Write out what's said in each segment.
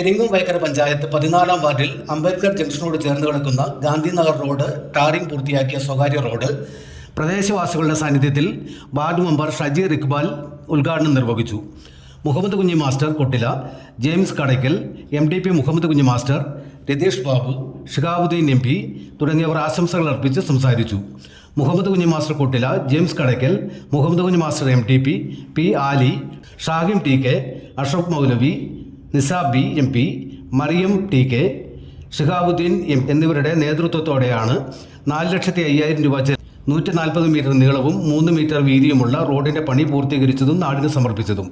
പെരിങ്ങും വൈക്കര പഞ്ചായത്ത് പതിനാലാം വാർഡിൽ അംബേദ്കർ ജംഗ്ഷനോട് ചേർന്ന് കിടക്കുന്ന ഗാന്ധിനഗർ റോഡ് ടാറിംഗ് പൂർത്തിയാക്കിയ സ്വകാര്യ റോഡ് പ്രദേശവാസികളുടെ സാന്നിധ്യത്തിൽ വാർഡ് മെമ്പർ ഷജീർ ഇക്ബാൽ ഉദ്ഘാടനം നിർവഹിച്ചു. Muhammad Kunhi master Kottila James Kadakkal M D P Muhammad Kunhi master Ratheesh Babu Shihabuddin M P തുടങ്ങിയവർ ആശംസകൾ അർപ്പിച്ച് സംസാരിച്ചു. Muhammad Kunhi master Kottila James Kadakkal Muhammad Kunhi master M T P P Ali Shahim T K Ashok മൗലവി Nisab M P Mariyam T K Shihabuddin M എന്നിവരുടെ നേതൃത്വത്തോടെയാണ് നാല് ലക്ഷത്തി അയ്യായിരം രൂപ നൂറ്റി നാൽപ്പത് മീറ്റർ നീളവും മൂന്ന് മീറ്റർ വീതിയുമുള്ള റോഡിന്റെ പണി പൂർത്തീകരിച്ചതും നാടിന് സമർപ്പിച്ചതും.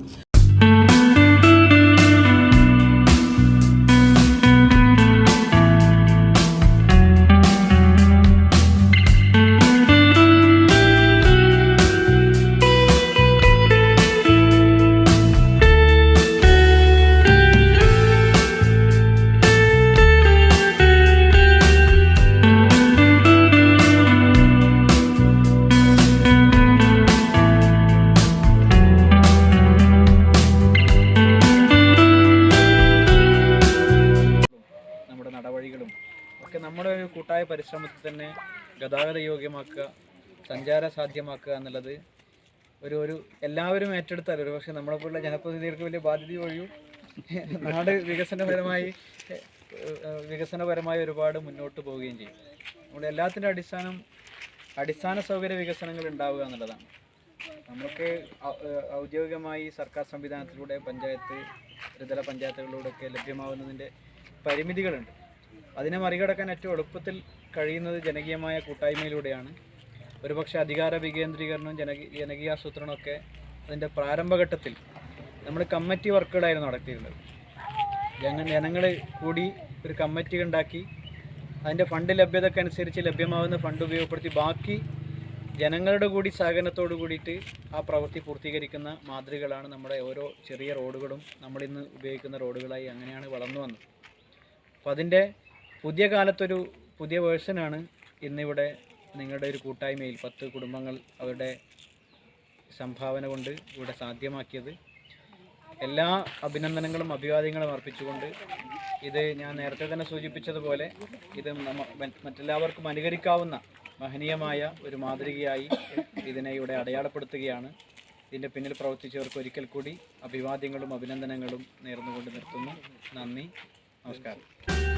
നമ്മുടെ ഒരു കൂട്ടായ പരിശ്രമത്തിൽ തന്നെ ഗതാഗത യോഗ്യമാക്കുക സഞ്ചാര സാധ്യമാക്കുക എന്നുള്ളത് ഒരു ഒരു എല്ലാവരും ഏറ്റെടുത്താൽ ഒരു പക്ഷേ നമ്മളെ പോലുള്ള ജനപ്രതിനിധികൾക്ക് വലിയ ബാധ്യത ഒഴിയും. നാട് വികസനപരമായി വികസനപരമായി ഒരുപാട് മുന്നോട്ട് പോവുകയും ചെയ്യും. നമ്മുടെ എല്ലാത്തിന്റെ അടിസ്ഥാനം അടിസ്ഥാന സൗകര്യ വികസനങ്ങൾ ഉണ്ടാവുക എന്നുള്ളതാണ്. നമുക്ക് ഔദ്യോഗികമായി സർക്കാർ സംവിധാനത്തിലൂടെ പഞ്ചായത്ത് ത്രിതല പഞ്ചായത്തുകളിലൂടെയൊക്കെ ലഭ്യമാവുന്നതിന്റെ പരിമിതികളുണ്ട്. അതിനെ മറികടക്കാൻ ഏറ്റവും എളുപ്പത്തിൽ കഴിയുന്നത് ജനകീയമായ കൂട്ടായ്മയിലൂടെയാണ്. ഒരുപക്ഷെ അധികാര വികേന്ദ്രീകരണവും ജനകീ ജനകീയാസൂത്രണമൊക്കെ അതിന്റെ പ്രാരംഭഘട്ടത്തിൽ നമ്മൾ കമ്മിറ്റി വർക്കുകളായിരുന്നു നടത്തിയിരുന്നത്. ജന ജനങ്ങൾ കൂടി ഒരു കമ്മിറ്റി ഉണ്ടാക്കി അതിന്റെ ഫണ്ട് ലഭ്യതക്കനുസരിച്ച് ലഭ്യമാവുന്ന ഫണ്ട് ഉപയോഗപ്പെടുത്തി ബാക്കി ജനങ്ങളുടെ കൂടി സഹകരണത്തോട് കൂടിയിട്ട് ആ പ്രവൃത്തി പൂർത്തീകരിക്കുന്ന മാതൃകകളാണ് നമ്മുടെ ഓരോ ചെറിയ റോഡുകളും നമ്മളിന്ന് ഉപയോഗിക്കുന്ന റോഡുകളായി അങ്ങനെയാണ് വളർന്നു വന്നത്. അപ്പോൾ അതിന്റെ പുതിയ കാലത്തൊരു പുതിയ വേർഷനാണ് ഇന്നിവിടെ നിങ്ങളുടെ ഒരു കൂട്ടായ്മയിൽ പത്ത് കുടുംബങ്ങൾ അവരുടെ സംഭാവന കൊണ്ട് ഇവിടെ സാധ്യമാക്കിയത്. എല്ലാ അഭിനന്ദനങ്ങളും അഭിവാദ്യങ്ങളും അർപ്പിച്ചുകൊണ്ട് ഇത് ഞാൻ നേരത്തെ തന്നെ സൂചിപ്പിച്ചതുപോലെ ഇത് മറ്റെല്ലാവർക്കും അനുകരിക്കാവുന്ന മഹനീയമായ ഒരു മാതൃകയായി ഇതിനെ ഇവിടെ അടയാളപ്പെടുത്തുകയാണ്. ഇതിന്റെ പിന്നിൽ പ്രവർത്തിച്ചവർക്ക് ഒരിക്കൽ കൂടി അഭിവാദ്യങ്ങളും അഭിനന്ദനങ്ങളും നേർന്നുകൊണ്ട് നിർത്തുന്നു. നന്ദി. നമസ്കാരം.